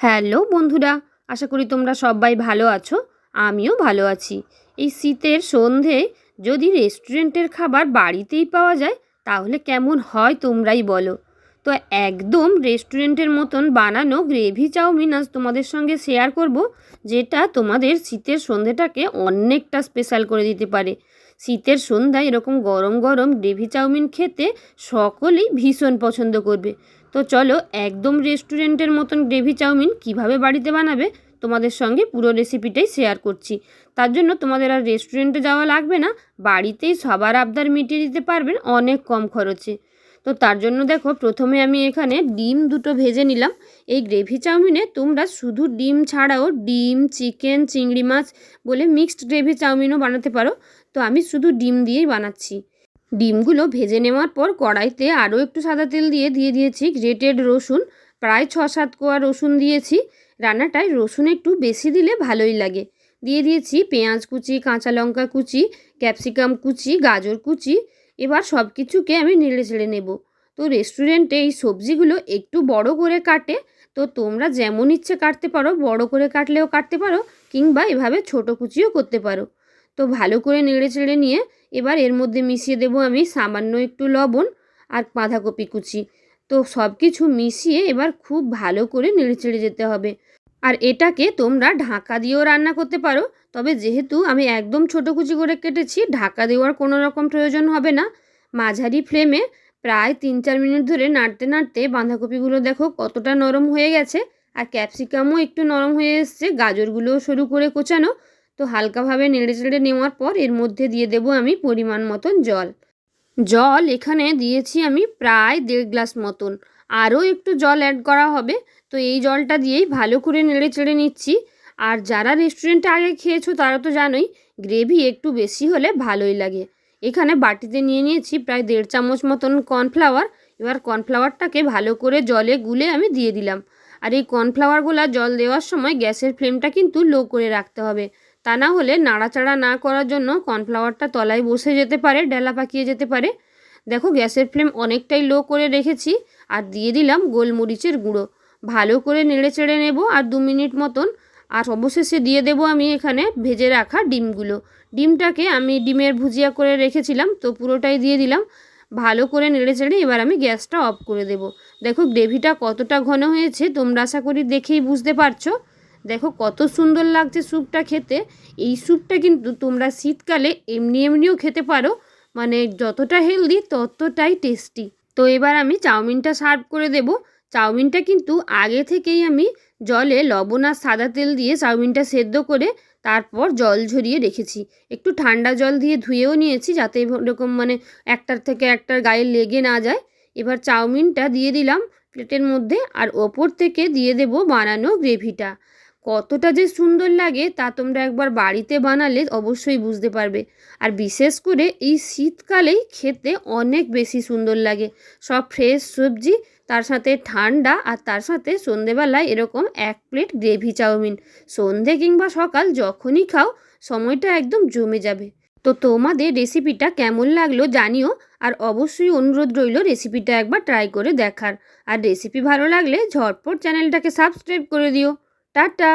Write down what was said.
Hello বন্ধুরা, আশা করি তোমরা সবাই ভালো আছো, আমিও ভালো আছি। এই শীতের সন্ধে যদি রেস্টুরেন্টের খাবার বাড়িতেই পাওয়া যায়, তাহলে কেমন হয় তোমরাই বলো। তো একদম রেস্টুরেন্টের মতন বানানো গ্রেভি চাউমিন আজ তোমাদের সঙ্গে শেয়ার করব, যেটা তোমাদের শীতের সন্ধেটাকে অনেকটা স্পেশাল করে দিতে পারে। শীতের সন্ধ্যায় এরকম গরম গরম গ্রেভি চাউমিন খেতে সকলেই ভীষণ পছন্দ করবে। তো চলো একদম রেস্টুরেন্টের মতন গ্রেভি চাউমিন কীভাবে বাড়িতে বানাবে তোমাদের সঙ্গে পুরো রেসিপিটাই শেয়ার করছি। তার জন্য তোমাদের আর রেস্টুরেন্টে যাওয়া লাগবে না, বাড়িতেই সবার আবদার মিটিয়ে দিতে পারবেন অনেক কম খরচে। তো তার জন্য দেখো প্রথমে আমি এখানে ডিম দুটো ভেজে নিলাম। এই গ্রেভি চাউমিনে তোমরা শুধু ডিম ছাড়াও ডিম, চিকেন, চিংড়ি মাছ বলে মিক্সড গ্রেভি চাউমিনও বানাতে পারো। তো আমি শুধু ডিম দিয়েই বানাচ্ছি। ডিমগুলো ভেজে নেওয়ার পর কড়াইতে আরও একটু সাদা তেল দিয়ে দিয়ে দিয়েছি, গ্রেটেড রসুন। প্রায় ছ সাত কোয়া রসুন দিয়েছি। রান্নাটায় রসুন একটু বেশি দিলে ভালোই লাগে। দিয়ে দিয়েছি পেঁয়াজ কুচি, কাঁচা লঙ্কা কুচি, ক্যাপসিকাম কুচি, গাজর কুচি। এবার সব কিছুকে আমি নেড়ে ছেড়ে নেব। তো রেস্টুরেন্টে এই সবজিগুলো একটু বড় করে কাটে। তো তোমরা যেমন ইচ্ছে কাটতে পারো, বড় করে কাটলেও কাটতে পারো, কিংবা এভাবে ছোট কুচিও করতে পারো। তো ভালো করে নেড়ে চেড়ে নিয়ে এবার এর মধ্যে মিশিয়ে দেবো আমি সামান্য একটু লবণ আর বাঁধাকপি কুচি। তো সব কিছু মিশিয়ে এবার খুব ভালো করে নেড়ে চেড়ে যেতে হবে। আর এটাকে তোমরা ঢাকা দিয়েও রান্না করতে পারো, তবে যেহেতু আমি একদম ছোটো কুচি করে কেটেছি, ঢাকা দেওয়ার কোনো রকম প্রয়োজন হবে না। মাঝারি ফ্লেমে প্রায় তিন চার মিনিট ধরে নাড়তে নাড়তে বাঁধাকপিগুলো দেখো কতটা নরম হয়ে গেছে, আর ক্যাপসিকামও একটু নরম হয়ে এসছে, গাজরগুলোও সরু করে কোচানো। তো হালকাভাবে নেড়ে চেড়ে নেওয়ার পর এর মধ্যে দিয়ে দেব আমি পরিমাণ মতন জল। জল এখানে দিয়েছি আমি প্রায় দেড় গ্লাস মতন। আরও একটু জল অ্যাড করা হবে। তো এই জলটা দিয়েই ভালো করে নেড়ে চেড়ে নিচ্ছি। আর যারা রেস্টুরেন্টে আগে খেয়েছো তারা তো জানোই গ্রেভি একটু বেশি হলে ভালোই লাগে। এখানে বাটিতে নিয়ে নিয়েছি প্রায় দেড় চামচ মতন কর্নফ্লাওয়ার এবার কর্নফ্লাওয়ারটাকে ভালো করে জলে গুলে আমি দিয়ে দিলাম। আর এই কর্নফ্লাওয়ারগুলো জল দেওয়ার সময় গ্যাসের ফ্লেমটা কিন্তু লো করে রাখতে হবে। তা না হলে নাড়াচাড়া না করার জন্য কর্নফ্লাওয়ারটা তলায় বসে যেতে পারে, ডেলা পাকিয়ে যেতে পারে। দেখো, গ্যাসের ফ্লেম অনেকটাই লো করে রেখেছি আর দিয়ে দিলাম গোলমরিচের গুঁড়ো। ভালো করে নেড়ে চেড়ে নেব আর দু মিনিট মতন। আর অবশেষে দিয়ে দেব আমি এখানে ভেজে রাখা ডিমগুলো। ডিমটাকে আমি ডিমের ভুজিয়া করে রেখেছিলাম, তো পুরোটাই দিয়ে দিলাম। ভালো করে নেড়ে চেড়ে এবার আমি গ্যাসটা অফ করে দেব। দেখো, গ্রেভিটা কতটা ঘন হয়েছে, তোমরা আশা করি দেখেই বুঝতে পারছ। দেখো কত সুন্দর লাগছে স্যুপটা খেতে। এই স্যুপটা কিন্তু তোমরা শীতকালে এমনি এমনিও খেতে পারো। মানে যতটা হেলদি ততটাই টেস্টি তো এবার আমি চাউমিনটা সার্ভ করে দেব। চাউমিনটা কিন্তু আগে থেকেই আমি জলে লবণ আর সাদা তেল দিয়ে চাউমিনটা সেদ্ধ করে তারপর জল ঝরিয়ে রেখেছি। একটু ঠান্ডা জল দিয়ে ধুয়েও নিয়েছি যাতে এরকম মানে একটার থেকে একটার গায়ে লেগে না যায়। এবার চাউমিনটা দিয়ে দিলাম প্লেটের মধ্যে আর ওপর থেকে দিয়ে দেব বানানো গ্রেভিটা। কতটা যে সুন্দর লাগে তা তোমরা একবার বাড়িতে বানালে অবশ্যই বুঝতে পারবে। আর বিশেষ করে এই শীতকালেই খেতে অনেক বেশি সুন্দর লাগে। সব ফ্রেশ সবজি, তার সাথে ঠান্ডা আর তার সাথে সন্ধেবেলায় এরকম এক প্লেট গ্রেভি চাউমিন। সন্ধে কিংবা সকাল যখনই খাও, সময়টা একদম জমে যাবে। তো তোমাদের রেসিপিটা কেমন লাগল জানিও, আর অবশ্যই অনুরোধ রইল রেসিপিটা একবার ট্রাই করে দেখার। আর রেসিপি ভালো লাগলে ঝটপট চ্যানেলটাকে সাবস্ক্রাইব করে দিও। টাটা